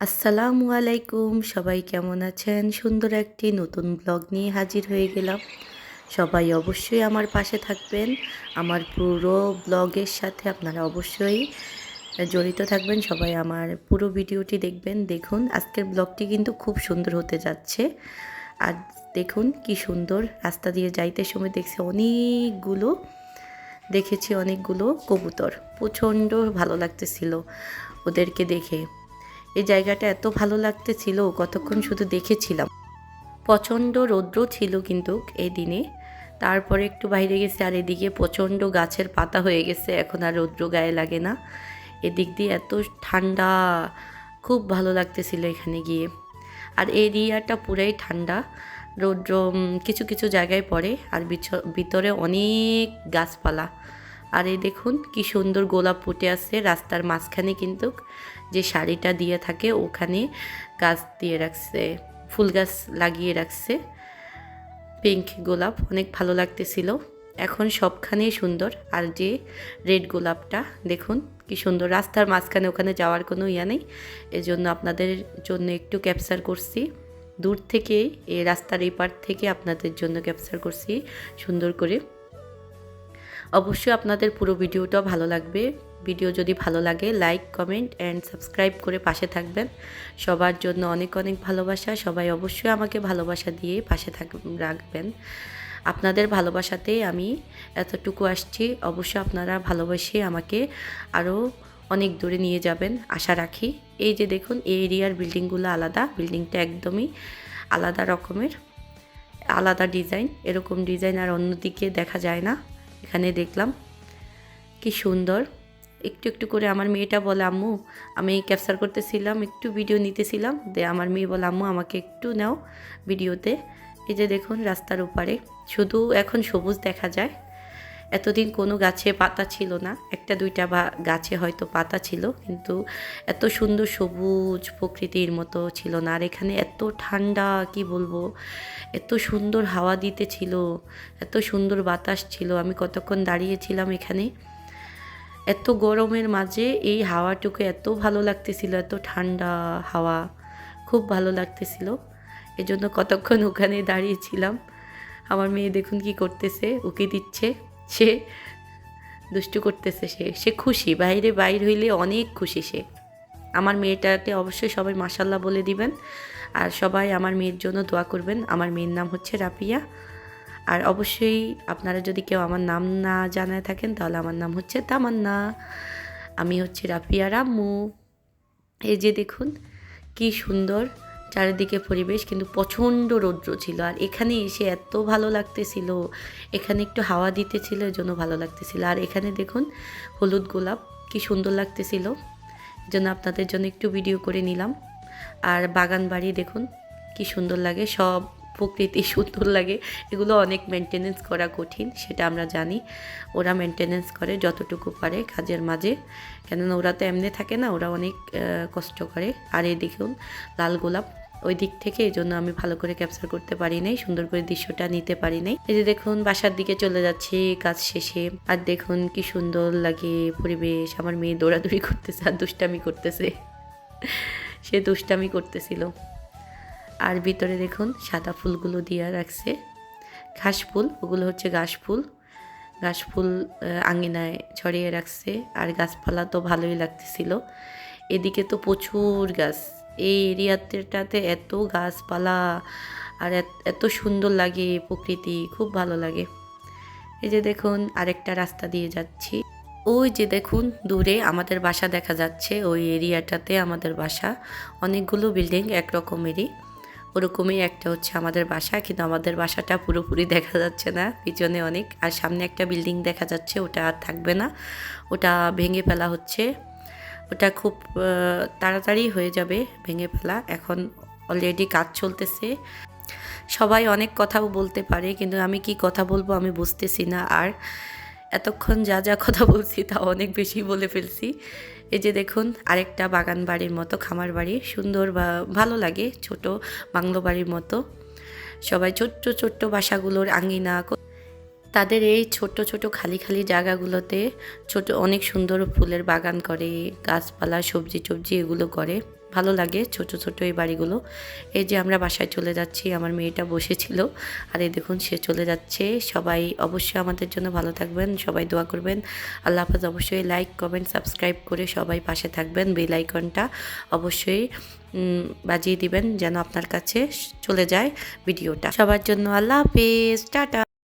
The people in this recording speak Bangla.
আসসালামু আলাইকুম, সবাই কেমন আছেন? সুন্দর একটি নতুন ব্লগ নিয়ে হাজির হয়ে গেলাম। সবাই অবশ্যই আমার পাশে থাকবেন। আমার পুরো ব্লগের সাথে আপনারা অবশ্যই জড়িত থাকবেন। সবাই আমার পুরো ভিডিওটি দেখবেন। দেখুন, আজকের ব্লগটি কিন্তু খুব সুন্দর হতে যাচ্ছে। আর দেখুন, কি সুন্দর রাস্তা দিয়ে যাইতে সময় দেখছি অনেকগুলো, দেখেছি অনেকগুলো কবুতর। প্রচণ্ড ভালো লাগতেছিল ওদেরকে দেখে। এই জায়গাটা এত ভালো লাগতেছিল, কতক্ষণ শুধু দেখেছিলাম। প্রচণ্ড রৌদ্র ছিল কিন্তু এই দিনে। তারপরে একটু বাইরে গেছে আর এদিকে প্রচণ্ড গাছের পাতা হয়ে গেছে, এখন আর রৌদ্র গায়ে লাগে না। এদিক দিয়ে এত ঠান্ডা, খুব ভালো লাগতেছিল এখানে গিয়ে। আর এরিয়াটা পুরাই ঠান্ডা, রৌদ্র কিছু কিছু জায়গায় পড়ে আর ভিতরে অনেক গাছপালা। আর এই দেখুন কি সুন্দর গোলাপ ফুটে আছে রাস্তার মাঝখানে কিন্তু যে শাড়িটা দিয়ে থাকে ওখানে গাছ দিয়ে রাখছে, ফুল গাছ লাগিয়ে রাখছে। পিঙ্ক গোলাপ অনেক ভালো লাগতেছিল। এখন সবখানেই সুন্দর। আর যে রেড গোলাপটা, দেখুন কি সুন্দর। রাস্তার মাঝখানে ওখানে যাওয়ার কোনো ইয়া নেই। এজন্য আপনাদের জন্য একটু ক্যাপচার করছি। দূর থেকে এই রাস্তার এই পার থেকে আপনাদের জন্য ক্যাপচার করছি সুন্দর করে। অবশ্যই আপনাদের পুরো ভিডিওটা ভালো লাগবে। ভিডিও যদি ভালো লাগে লাইক কমেন্ট অ্যান্ড সাবস্ক্রাইব করে পাশে থাকবেন। সবার জন্য অনেক অনেক ভালোবাসা। সবাই অবশ্যই আমাকে ভালোবাসা দিয়ে পাশে থাক, রাখবেন। আপনাদের ভালোবাসাতেই আমি এতটুকু আসছি। অবশ্যই আপনারা ভালোবাসে আমাকে আরও অনেক দূরে নিয়ে যাবেন, আশা রাখি। এই যে দেখুন, এই এরিয়ার বিল্ডিংগুলো আলাদা। বিল্ডিংটা একদমই আলাদা রকমের, আলাদা ডিজাইন। এরকম ডিজাইন আর অন্যদিকে দেখা যায় না। এখানে দেখলাম, কি সুন্দর। একটু একটু করে আমার মেয়েটা বলে, আম্মু, আমি ক্যাপচার করতেছিলাম, একটু ভিডিও নিতেছিলাম। দে, আমার মেয়ে বলে, আম্মু, আমাকে একটু নাও ভিডিওতে এই যে দেখুন রাস্তার ওপারে, শুধু এখন সবুজ দেখা যায়। এতদিন কোনো গাছে পাতা ছিল না। একটা, দুইটা বা গাছে হয়তো পাতা ছিল, কিন্তু এত সুন্দর সবুজ প্রকৃতির মতো ছিল না। আর এখানে এত ঠান্ডা, কি বলব? এত সুন্দর হাওয়া দিতেছিল এত সুন্দর বাতাস ছিল। আমি কতক্ষণ দাঁড়িয়েছিলাম এখানে এত গরমের মাঝে এই হাওয়াটুকু এত ভালো লাগতেছিল, এত ঠান্ডা হাওয়া খুব ভালো লাগতেছিল। এজন্য কতক্ষণ ওখানে দাঁড়িয়েছিলাম, আমার মেয়ে দেখুন কি করতেছে, উকি দিচ্ছে, সে দুষ্টু করতেছে সে সে খুশি, বাইরে বাইর হইলে অনেক খুশি সে। আমার মেয়েটাকে অবশ্যই সবাই মাসাল্লাহ বলে দিবেন, আর সবাই আমার মেয়ের জন্য দোয়া করবেন। আমার মেয়ের নাম হচ্ছে রাপিয়া আর অবশ্যই আপনারা যদি কেউ আমার নাম না জানায় থাকেন, তাহলে আমার নাম হচ্ছে তামান্না। আমি হচ্ছে রাফিয়া রাম্মু। এই যে দেখুন, কি সুন্দর চারিদিকে পরিবেশ, কিন্তু প্রচণ্ড রৌদ্র ছিল। আর এখানে এসে এত ভালো লাগতেছিল, এখানে একটু হাওয়া দিতেছিল জন্য ভালো লাগতেছিল। আর এখানে দেখুন, হলুদ গোলাপ, কি সুন্দর লাগতেছিল। জন্য আপনাদের জন্য একটু ভিডিও করে নিলাম। আর বাগান বাড়ি দেখুন, কি সুন্দর লাগে। সব প্রকৃতি সুন্দর লাগে, এগুলো অনেক মেনটেনেন্স করা কঠিন, সেটা আমরা জানি। ওরা মেনটেনেন্স করে যতটুকু পারে কাজের মাঝে, কেননা ওরা তো এমনি থাকে না, ওরা অনেক কষ্ট করে। আর এই দেখুন, লাল গোলাপ, ওই দিক থেকে এই জন্য আমি ভালো করে ক্যাপচার করতে পারি নাই, সুন্দর করে দৃশ্যটা নিতে পারি নাই। এই যে দেখুন, বাসার দিকে চলে যাচ্ছে কাজ শেষে। আর দেখুন কি সুন্দর লাগে পরিবেশ, আমার মেয়ে দৌড়াদৌড়ি করতেছে আর দুষ্টামি করতেছে। সে দুষ্টামি করতেছিল। আর ভিতরে দেখুন সাদা ফুলগুলো দিয়ে রাখছে। ঘাস ফুল, ওগুলো হচ্ছে ঘাস ফুল। ঘাস ফুল আঙিনায় ছড়িয়ে রাখছে আর গাছপালা তো ভালোই লাগতেছিল। এদিকে তো প্রচুর গাছ। এই এরিয়াটাতে এত গাছপালা আর এত- এত সুন্দর লাগে প্রকৃতি, খুব ভালো লাগে। এই যে দেখুন আরেকটা রাস্তা দিয়ে যাচ্ছি। ওই যে দেখুন দূরে আমাদের বাসা দেখা যাচ্ছে, ওই এরিয়াটাতে আমাদের বাসা। অনেকগুলো বিল্ডিং একরকমেরই। ওরকমই একটা হচ্ছে আমাদের বাসা, কিন্তু আমাদের বাসাটা পুরোপুরি দেখা যাচ্ছে না, পিছনে অনেক, আর সামনে একটা বিল্ডিং দেখা যাচ্ছে, ওটা আর থাকবে না, ওটা ভেঙে ফেলা হচ্ছে, ওটা খুব তাড়াতাড়ি হয়ে যাবে ভেঙে ফেলা, এখন অলরেডি কাজ চলতেছে। সবাই অনেক কথাও বলতে পারে, কিন্তু আমি কি কথা বলব আমি বুঝতেছি না, আর এতক্ষণ যা যা কথা বলছি তা অনেক বেশি বলে ফেলছি। এই যে দেখুন, আরেকটা বাগান বাড়ির মতো, খামার বাড়ি, সুন্দর বা ভালো লাগে, ছোট বাংলো বাড়ির মতো। সবাই ছোট্ট ছোট্ট বাসাগুলোর আঙ্গিনা ক- তাদের এই ছোট ছোট খালি খালি জায়গাগুলোতে ছোট অনেক সুন্দর ফুলের বাগান করে, গাছপালা, সবজি টবজি এগুলো করে। ভালো লাগে ছোট ছোট এই বাড়িগুলো। এই যে আমরা বাসায় চলে যাচ্ছি, আমার মেয়েটা বসেছিল। আর এই দেখুন, সে চলে যাচ্ছে। সবাই অবশ্যই আমাদের জন্য ভালো থাকবেন, সবাই দোয়া করবেন। আল্লাহ হাফেজ, অবশ্যই লাইক কমেন্ট সাবস্ক্রাইব করে সবাই পাশে থাকবেন বেল আইকনটা অবশ্যই বাজিয়ে দিবেন যেন আপনার কাছে চলে যায় ভিডিওটা। সবার জন্য আল্লাহ হাফেজ, টাটা।